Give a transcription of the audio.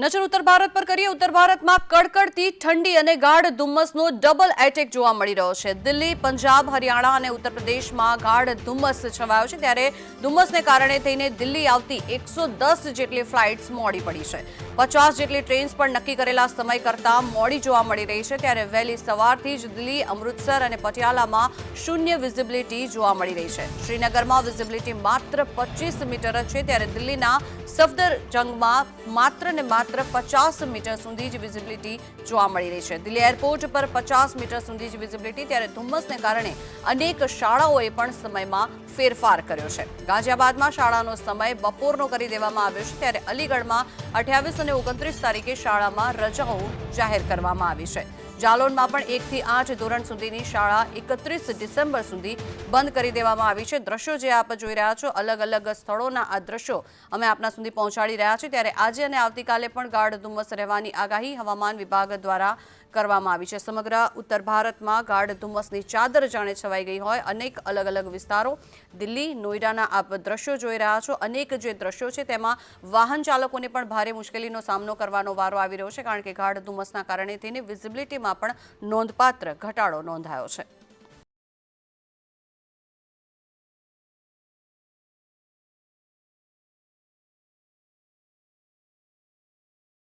નજર ઉત્તર ભારત પર કરીએ. ઉત્તર ભારતમાં કડકડતી ઠંડી અને ગાઢ ધુમ્મસનો ડબલ એટેક જોવા મળી રહ્યો છે. દિલ્હી, પંજાબ, હરિયાણા અને ઉત્તર પ્રદેશમાં ગાઢ ધુમ્મસ છવાયો છે. ત્યારે ધુમ્મસને કારણે થઈને દિલ્હી આવતી એકસો જેટલી ફ્લાઇટ્સ મોડી પડી છે. પચાસ જેટલી ટ્રેન્સ પણ નક્કી કરેલા સમય કરતાં મોડી જોવા મળી રહી છે. ત્યારે વહેલી સવારથી જ દિલ્હી, અમૃતસર અને પટિયાલામાં શૂન્ય વિઝિબિલિટી જોવા મળી રહી છે. શ્રીનગરમાં વિઝિબિલિટી માત્ર પચીસ મીટર જ છે. ત્યારે દિલ્હીના સફદરજંગમાં માત્ર ને માત્ર પચાસ મીટર સુધી જ વિઝિબિલિટી જોવા મળી રહી છે. દિલ્હી એરપોર્ટ પર પચાસ મીટર સુધી જ વિઝિબિલિટી ત્યારે ધુમ્મસને કારણે અનેક શાળાઓએ પણ સમયમાં ફેરફાર કર્યો છે. ગાઝિયાબાદમાં શાળાનો સમય બપોરનો કરી દેવામાં આવ્યો છે, ત્યારે અલીગઢમાં અઠ્યાવીસ અને ઓગણત્રીસ તારીખે શાળામાં રજાઓ જાહેર કરવામાં આવી છે. જાલોનમાં પણ એકથી આઠ ધોરણ સુધીની શાળા એકત્રીસ ડિસેમ્બર સુધી બંધ કરી દેવામાં આવી છે. દ્રશ્યો જે આપ જોઈ રહ્યા છો, અલગ અલગ સ્થળોના આ દ્રશ્યો અમે આપના સુધી પહોંચાડી રહ્યા છીએ. ત્યારે આજે અને આવતીકાલે પણ ગાઢ ધુમ્મસ રહેવાની આગાહી હવામાન વિભાગ દ્વારા કરવામાં આવી છે. સમગ્ર ઉત્તર ભારતમાં ગાઢ ધુમ્મસની ચાદર જાણે છવાઈ ગઈ હોય, અનેક અલગ અલગ વિસ્તારો દિલ્હી નોઈડાના આપ દ્રશ્યો જોઈ રહ્યા છો. અનેક જે દ્રશ્યો છે તેમાં વાહન ચાલકોને પણ ભારે મુશ્કેલીનો સામનો કરવાનો વારો આવી રહ્યો છે, કારણ કે ગાઢ ધુમ્મસના કારણે તેની વિઝિબિલિટીમાં પણ નોંધપાત્ર ઘટાડો નોંધાયો છે.